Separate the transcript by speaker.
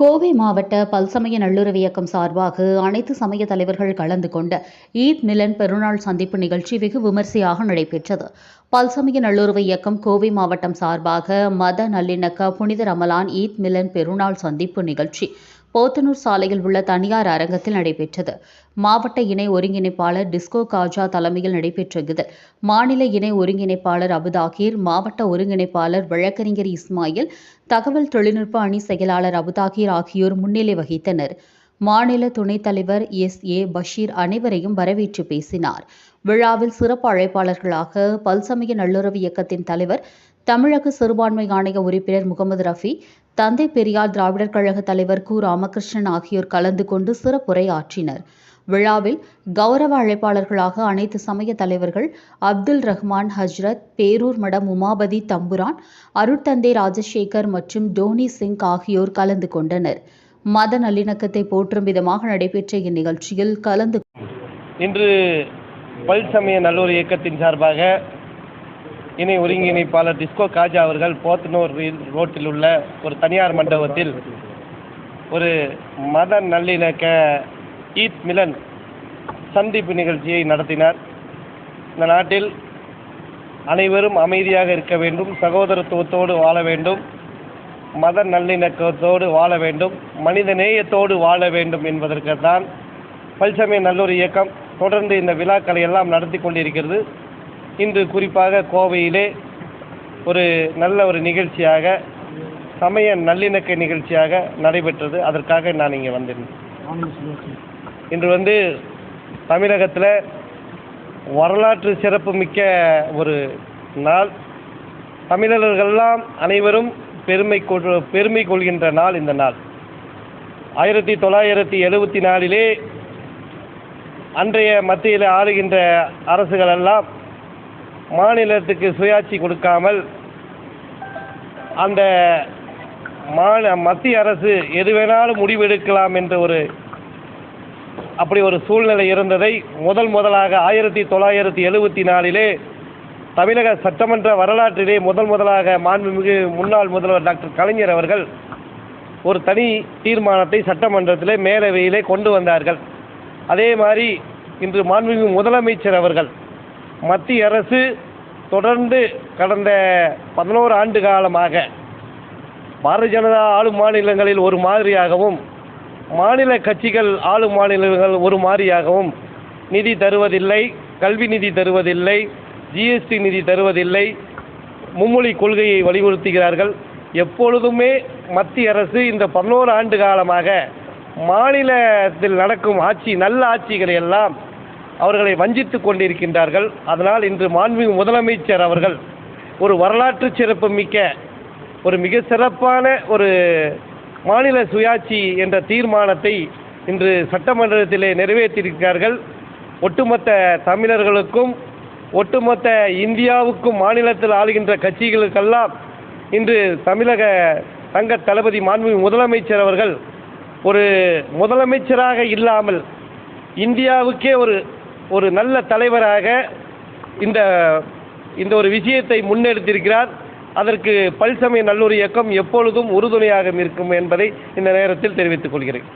Speaker 1: கோவை மாவட்ட பல்சமய நல்லுறவு இயக்கம் சார்பாக அனைத்து சமய தலைவர்கள் கலந்து கொண்ட ஈத் மிலன் பெருநாள் சந்திப்பு நிகழ்ச்சி வெகு விமர்சையாக நடைபெற்றது. பல்சமய நல்லுறவு இயக்கம் கோவை மாவட்டம் சார்பாக மத நல்லிணக்க புனித ரமலான் ஈத் மிலன் பெருநாள் சந்திப்பு நிகழ்ச்சி. போத்தனூர் சாலையில் உள்ள தனியார் அரங்கத்தில் நடைபெற்றது. மாவட்ட இணை ஒருங்கிணைப்பாளர் டிஸ்கோ காஜா தலைமையில் நடைபெற்ற இதில் மாநில இணை ஒருங்கிணைப்பாளர் அபுதாகிர் மாவட்ட ஒருங்கிணைப்பாளர் வழக்கறிஞர் இஸ்மாயில் தகவல் தொழில்நுட்ப அணி செயலாளர் அபுதாகிர் ஆகியோர் முன்னிலை வகித்தனர். மாநில துணைத் தலைவர் எஸ். ஏ. பஷீர் அனைவரையும் வரவேற்று பேசினார். விழாவில் சிறப்பு அழைப்பாளர்களாக பல்சமய நல்லுறவு இயக்கத்தின் தலைவர் தமிழக சிறுபான்மை ஆணைய உறுப்பினர் முகமது ரஃபி தந்தை பெரியார் திராவிடர் கழக தலைவர் கு. ராமகிருஷ்ணன் ஆகியோர் கலந்து கொண்டு சிறப்புரை ஆற்றினர். விழாவில் கௌரவ அழைப்பாளர்களாக அனைத்து சமய தலைவர்கள் அப்துல் ரஹ்மான் ஹஜ்ரத் பேரூர் மடம் உமாபதி தம்புரான் அருட்தந்தை ராஜசேகர் மற்றும் டோனி சிங் ஆகியோர் கலந்து கொண்டனர். மத நல்லிணக்கத்தை போற்றும் விதமாக நடைபெற்ற இந்நிகழ்ச்சியில் கலந்து
Speaker 2: இன்று பல் சமய நல்லூர் இயக்கத்தின் சார்பாக இணை ஒருங்கிணைப்பாளர் டிஸ்கோ காஜா அவர்கள் போத்தனூர் ரோட்டில் உள்ள ஒரு தனியார் மண்டபத்தில் ஒரு மத நல்லிணக்க ஈத் மிலன் சந்திப்பு நிகழ்ச்சியை நடத்தினார். இந்த நாட்டில் அனைவரும் அமைதியாக இருக்க வேண்டும் சகோதரத்துவத்தோடு வாழ வேண்டும் மத நல்லிணக்கத்தோடு வாழ வேண்டும் மனித நேயத்தோடு வாழ வேண்டும் என்பதற்கு தான் பல்சமய நல்லூர் இயக்கம் தொடர்ந்து இந்த விழாக்களை எல்லாம் நடத்தி கொண்டிருக்கிறது. இன்று குறிப்பாக கோவையிலே ஒரு நல்ல ஒரு நிகழ்ச்சியாக சமய நல்லிணக்க நிகழ்ச்சியாக நடைபெற்றது. அதற்காக நான் இங்கே வந்திருந்தேன் இன்று வந்து தமிழகத்தில் வரலாற்று சிறப்புமிக்க ஒரு நாள். தமிழர்களெல்லாம் அனைவரும் பெருமை கொள் பெருமை கொள்கின்ற நாள் இந்த நாள். ஆயிரத்தி தொள்ளாயிரத்தி எழுபத்தி நாலிலே அன்றைய மத்தியில் ஆளுகின்ற அரசுகளெல்லாம் மாநிலத்துக்கு சுயாட்சி கொடுக்காமல் அந்த மாநில மத்திய அரசு எது வேணாலும் முடிவெடுக்கலாம் என்ற ஒரு அப்படி ஒரு சூழ்நிலை இருந்ததை முதல் முதலாக ஆயிரத்தி தொள்ளாயிரத்தி எழுபத்தி நாலிலே தமிழக சட்டமன்ற வரலாற்றிலே முதல் முதலாக மாண்புமிகு முன்னாள் முதல்வர் டாக்டர் கலைஞர் அவர்கள் ஒரு தனி தீர்மானத்தை சட்டமன்றத்திலே மேலவையிலே கொண்டு வந்தார்கள். அதே மாதிரி இன்று மாண்புமிகு முதலமைச்சர் அவர்கள் மத்திய அரசு தொடர்ந்து கடந்த பதினோரு ஆண்டு காலமாக பாரதிய ஜனதா ஆளும் மாநிலங்களில் ஒரு மாதிரியாகவும் மாநில கட்சிகள் ஆளும் மாநிலங்கள் ஒரு மாதிரியாகவும் நிதி தருவதில்லை கல்வி நிதி தருவதில்லை ஜிஎஸ்டி நிதி தருவதில்லை மும்மொழி கொள்கையை வலியுறுத்துகிறார்கள். எப்பொழுதுமே மத்திய அரசு இந்த பதினோரு ஆண்டு காலமாக மாநிலத்தில் நடக்கும் ஆட்சி நல்ல ஆட்சிகளை எல்லாம் அவர்களை வஞ்சித்து கொண்டிருக்கின்றார்கள். அதனால் இன்று மாண்புமிகு முதலமைச்சர் அவர்கள் ஒரு வரலாற்று சிறப்பு மிக்க ஒரு மிக சிறப்பான ஒரு மாநில சுயாட்சி என்ற தீர்மானத்தை இன்று சட்டமன்றத்திலே நிறைவேற்றியிருக்கிறார்கள். ஒட்டுமொத்த தமிழர்களுக்கும் ஒட்டுமொத்த இந்தியாவுக்கும் மாநிலத்தில் ஆளுகின்ற கட்சிகளுக்கெல்லாம் இன்று தமிழக தங்க தளபதி மாண்புமிகு முதலமைச்சர் அவர்கள் ஒரு முதலமைச்சராக இல்லாமல் இந்தியாவுக்கே ஒரு ஒரு நல்ல தலைவராக இந்த இந்த ஒரு விஷயத்தை முன்னெடுத்திருக்கிறார். அதற்கு பல்சமய நல்லூர் இயக்கம் எப்பொழுதும் உறுதுணையாக இருக்கும் என்பதை இந்த நேரத்தில் தெரிவித்துக் கொள்கிறேன்.